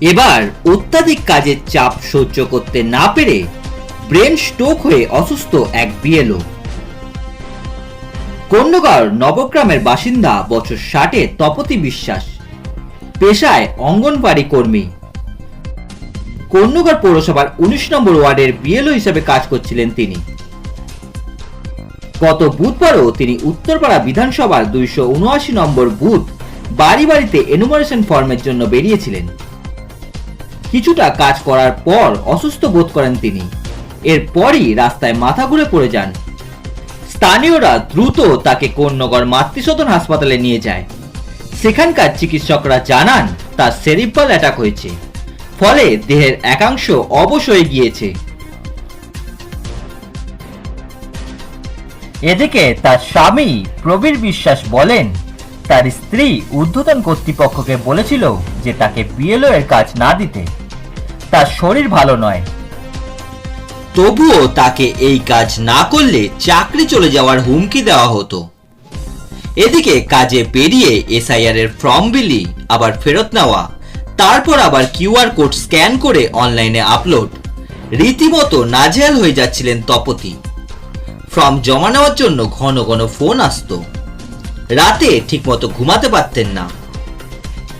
এবার অত্যাধিক কাজের চাপ সহ্য করতে না পেরে ব্রেন স্ট্রোক হয়ে অসুস্থ এক বিএলও। কন্যগড় নবগ্রামের বাসিন্দা বছর ষাটে তপতি বিশ্বাস, পেশায় অঙ্গনবাড়ি কর্মী। কন্যগড় পৌরসভার উনিশ নম্বর ওয়ার্ডের বিএলও হিসেবে কাজ করছিলেন তিনি। গত বুধবারও তিনি উত্তরপাড়া বিধানসভার দুইশো উনআশি নম্বর বুথ বাড়ি বাড়িতে এনুমারেশন ফর্মের জন্য বেরিয়েছিলেন। কিছুটা কাজ করার পর অসুস্থ বোধ করেন তিনি। এরপরই রাস্তায় মাথা ঘুরে পড়ে যান। স্থানীয়রা দ্রুত তাকে কন্যগড় মাতৃসদন হাসপাতালে নিয়ে যায়। সেখানকার চিকিৎসকরা জানান, তার সেরিব্রাল অ্যাটাক হয়েছে। ফলে দেহের একাংশ অবশ হয়ে গিয়েছে। এদিকে তার স্বামী প্রবীর বিশ্বাস বলেন, তার স্ত্রী ঊর্ধ্বতন কর্তৃপক্ষকে বলেছিল যে তাকে বিএলও এর কাজ না দিতে। তার শরীর ভালো নয়। তবুও তাকে এই কাজ না করলে চাকরি চলে যাওয়ার হুমকি দেওয়া হতো। এদিকে কাজে বেরিয়ে এসআইআর এর ফর্ম বিলি, আবার ফেরত নেওয়া, তারপর আবার কিউআর কোড স্ক্যান করে অনলাইনে আপলোড। রীতিমতো নাজেহাল হয়ে যাচ্ছিলেন তপতি। ফর্ম জমা নেওয়ার জন্য ঘন ঘন ফোন আসতো। রাতে ঠিকমতো ঘুমাতে পারতেন না।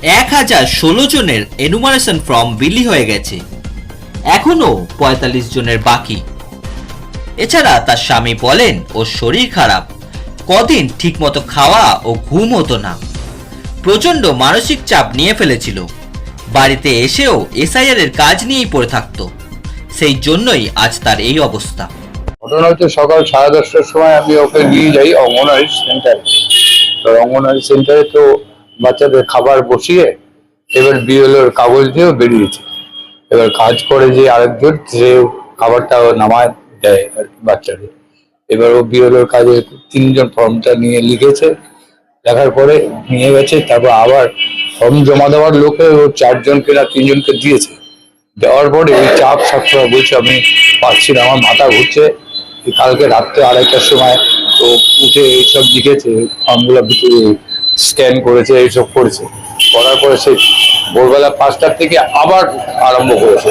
এক হাজার ষোলো জনের এনুমারেশন ফর্ম বিলি হয়ে গেছে। এখনও পঁয়তাল্লিশ জনের বাকি। এছাড়া তার স্বামী বলেন, ওর শরীর খারাপ। কদিন ঠিকমতো খাওয়া ও ঘুম হতো না। প্রচণ্ড মানসিক চাপ নিয়ে ফেলেছিল। বাড়িতে এসেও এসআইআর এর কাজ নিয়েই পড়ে থাকতো। সেই জন্যই আজ তার এই অবস্থা। ঘটনা হচ্ছে সকাল সাড়ে দশটার সময় আমি ওকে নিয়ে যাই অঙ্গনওয়াড়ি সেন্টারে। তো অঙ্গনওয়াড়ি সেন্টারে তো বাচ্চাদের খাবার বসিয়ে এবার বিএলওর কাগজ দিয়েও বেরিয়েছে। এবার কাজ করে যে আরেকজন, সে খাবারটা নামায় দেয় আর কি বাচ্চাদের। এবার ও বিএলওর কাজে তিনজন ফর্মটা নিয়ে লিখেছে। লেখার পরে নিয়ে গেছে, তারপর আবার ফর্ম জমা দেওয়ার লোকে ও চারজনকে না তিনজনকে দিয়েছে। দেওয়ার পরে ওই চাপ সবসময় বলছে, আমি পাচ্ছি না, আমার মাথা ঘুরছে। কালকে রাত্রে আড়াইটার সময় তো উঠে এইসব লিখেছে, ফর্মগুলো ভিতরে স্ক্যান করেছে এইসব করেছে। করার পরে সে ভোরবেলা পাঁচটার থেকে আবার আরম্ভ করেছে।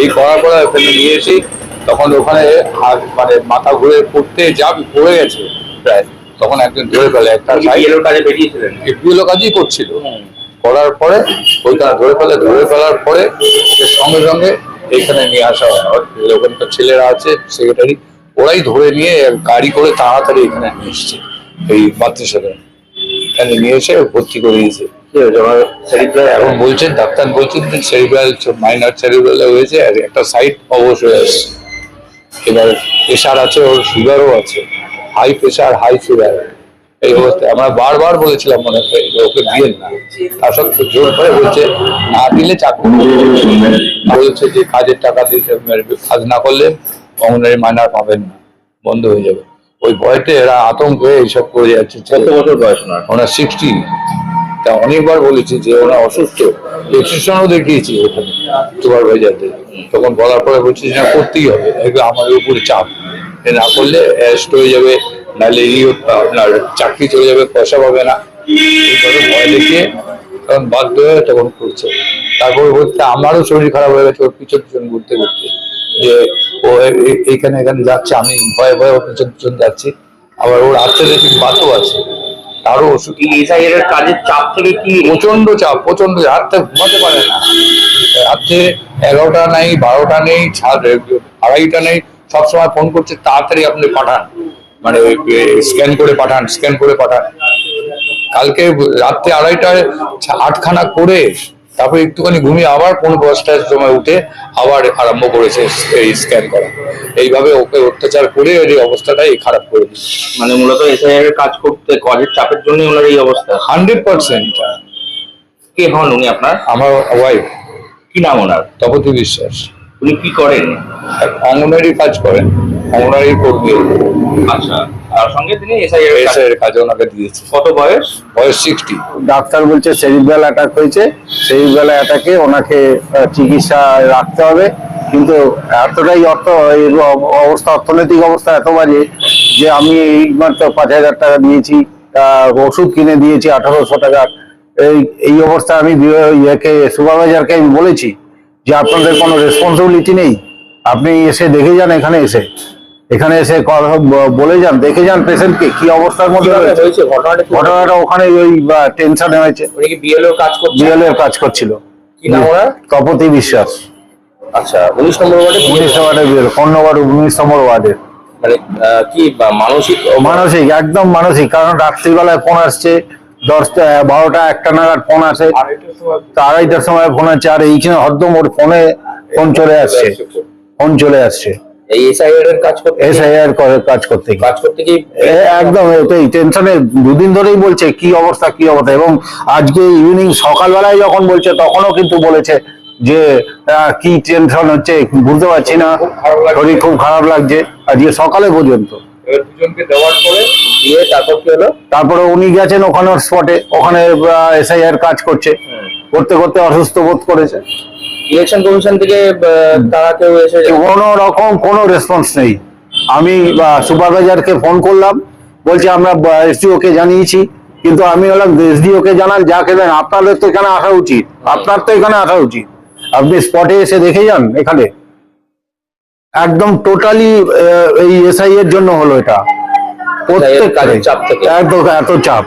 এই করার পরে ওখানে নিয়ে এসে তখন ওখানে হাত মানে মাথা ঘুরে পড়তে যা পড়ে গেছে প্রায় তখন একজন ধরে ফেলে একটা বিএলওর কাজে বেরিয়েছিলেন? এগুলো কাজই করছিল। করার পরে ওইখানে ধরে ফেলে ধরে ফেলার পরে সঙ্গে সঙ্গে এখানে নিয়ে আসা হয়। ওখানকার ছেলেরা আছে সেক্রেটারি ওরাই ধরে নিয়ে গাড়ি করে তাড়াতাড়ি এখানে নিয়ে এসছে এই মাতৃসদন এখানে নিয়ে এসে ভর্তি করে দিয়েছে। এখন বলছেন, ডাক্তার বলছেন সেরিব্রাল মাইনার সেরিব্রাল হয়েছে আর একটা সাইড অবশ হয়ে আসছে। এবার প্রেশার আছে, ওর সুগারও আছে। হাই প্রেশার হাই সুগার এই অবস্থায় আমরা বারবার বলেছিলাম মনে হয় ওকে দিয়েন না। তার সত্ত্বেও জোর করে বলছে, না দিলে চাকরি বলছে যে, কাজের টাকা দিতে কাজ না করলে অঙ্গনারী মাইনার পাবেন না। বন্ধ হয়ে যাবে। ওই ভয়তে এরা আতঙ্ক হয়ে এইসব করে যাচ্ছে। কত বছর বয়স ওনার? ওনার সিক্সটি তা অনেকবার বলেছি যে ওরা অসুস্থ। প্রেসক্রিপশনও দেখিয়েছি ওখানে সুপারভাইজারদের তখন বলার পরে বলছি যে না করতেই হবে। এগুলো আমাদের উপরে চাপ। এ না করলে অ্যারেস্ট হয়ে যাবে নাহলে ই আপনার চাকরি চলে যাবে পয়সা পাবে না। এইভাবে ভয় দেখিয়ে তখন বাধ্য হয়ে তখন করছে। তারপরে বলতে আমারও শরীর খারাপ হয়ে গেছে ওর পিছন পিছন ঘুরতে ঘুরতে যে ও এ- এ- এখানে যাচ্ছে আমি ভয়ে ভয়ে ওর পিছন পিছন যাচ্ছি। আবার ওর আর্থেলেটিক বাতও আছে। তারও ওষুধ এর কাজের চাপ থেকে কি প্রচণ্ড চাপ প্রচণ্ড রাত্রে ঘুমাতে পারে না। রাত্রে এগারোটা নেই বারোটা নেই আড়াইটা নেই। সবসময় ফোন করছে তাড়াতাড়ি আপনি পাঠান। মানে স্ক্যান করে পাঠান স্ক্যান করে পাঠান। কালকে রাত্রে আড়াইটায় আটখানা করে তারপরে একটুখানি ঘুমিয়ে আবার পনেরো দশটার সময় উঠে আবার আরম্ভ করেছে এই স্ক্যান করা। এইভাবে ওকে অত্যাচার করে এই অবস্থাটাই খারাপ করে মানে মূলত এসআইআর কাজ করতে কাজের চাপের জন্য ওনার এই অবস্থা? Hundred percent. কে হন উনি আপনার? আমার ওয়াইফ কি নাম ওনার? তপতি বিশ্বাস। উনি কি করেন? অঙ্গনারী কাজ করেন। অঙ্গনারী কর্মী আচ্ছা তার সঙ্গে তিনি এসআইআর এর এসে কাজ- ওনাকে দিয়েছে। কত বয়স? বয়স সিক্সটি ডাক্তার বলছে সেরিব্রাল অ্যাটাক হয়েছে। সেরিব্রাল অ্যাটাকে ওনাকে আহ, চিকিৎসা রাখতে হবে। কিন্তু এতটাই অর্থ অবস্থা অর্থনৈতিক অবস্থা এত বাজে যে আমি এই মাত্র পাঁচ হাজার টাকা দিয়েছি আহ, ওষুধ কিনে দিয়েছি আঠারোশো টাকা। এই এই অবস্থায় আমি ইয়েকে সুপারভাইজারকে আমি বলেছি যে আপনাদের কোনো রেসপন্সিবিলিটি নেই। আপনি এসে দেখে যান এখানে এসে। এখানে এসে বলে যান দেখে যান পেশেন্টকে কি অবস্থার মধ্যে রয়েছে। ঘটনাটা ওখানে ওই টেনশনে হয়েছে। বিএলও কাজ কাজ করছিল। তপতি বিশ্বাস। আচ্ছা উনিশ নম্বর ওয়ার্ডে উনিশ ওয়ার্ডের বিএল ফোন নম্বর উনিশ নম্বর ওয়ার্ডের মানে কি মানসিক? মানসিক একদম মানসিক কারণ রাত্রিবেলায় ফোন আসছে দশটা বারোটা একটা নাগাদ ফোন আসে। আড়াইটার সময় ফোন আছে আর এইখানে হরদম ওর ফোনে ফোন চলে আসছে। ফোন চলে আসছে। এই এসআইআর এর কাজ করতে এসআইআর করে কাজ করতে কাজ করতে কি একদম এটাই টেনশনে দুদিন ধরেই বলছে কি অবস্থা কি অবস্থা? এবং আজকে ইভিনিং সকালবেলায় যখন বলছে তখনও কিন্তু বলেছে যে কি টেনশন হচ্ছে বুঝতে পারছি না। শরীর খুব খারাপ লাগছে। আজকে সকালে পর্যন্ত। দুজনকে দেওয়ার পরে দিয়ে তারপর কি হলো? তারপরে উনি গেছেন ওখানে স্পটে ওখানে এসআইআর কাজ করছে। করতে করতে অসুস্থ বোধ করেছে। ইলেকশন কমিশন থেকে তারা কেউ এসে কোনো রকম কোনো রেসপন্স নেই। আমি সুপারভাইজারকে ফোন করলাম বলছে আমরা এসডিও কে জানিয়েছি কিন্তু আমি বললাম এসডিও কে জানান যা কেবেন আপনাদের তো এখানে আসা উচিত। আপনার তো এখানে আসা উচিত। আপনি স্পটে এসে দেখে যান এখানে। একদম টোটালি এই এসআই এর জন্য হলো এটা। প্রত্যেক এত চাপ।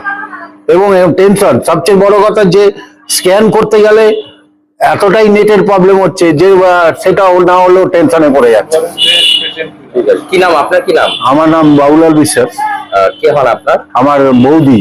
এবং টেনশন সবচেয়ে বড় কথা যে স্ক্যান করতে গেলে এতটাই নেটের প্রবলেম হচ্ছে যে সেটা না হলেও টেনশনে পড়ে যাচ্ছে। কি নাম? আপনার কি নাম? আমার নাম বাবুলাল বিশ্বাস। কে হন আপনার? আমার বৌদি।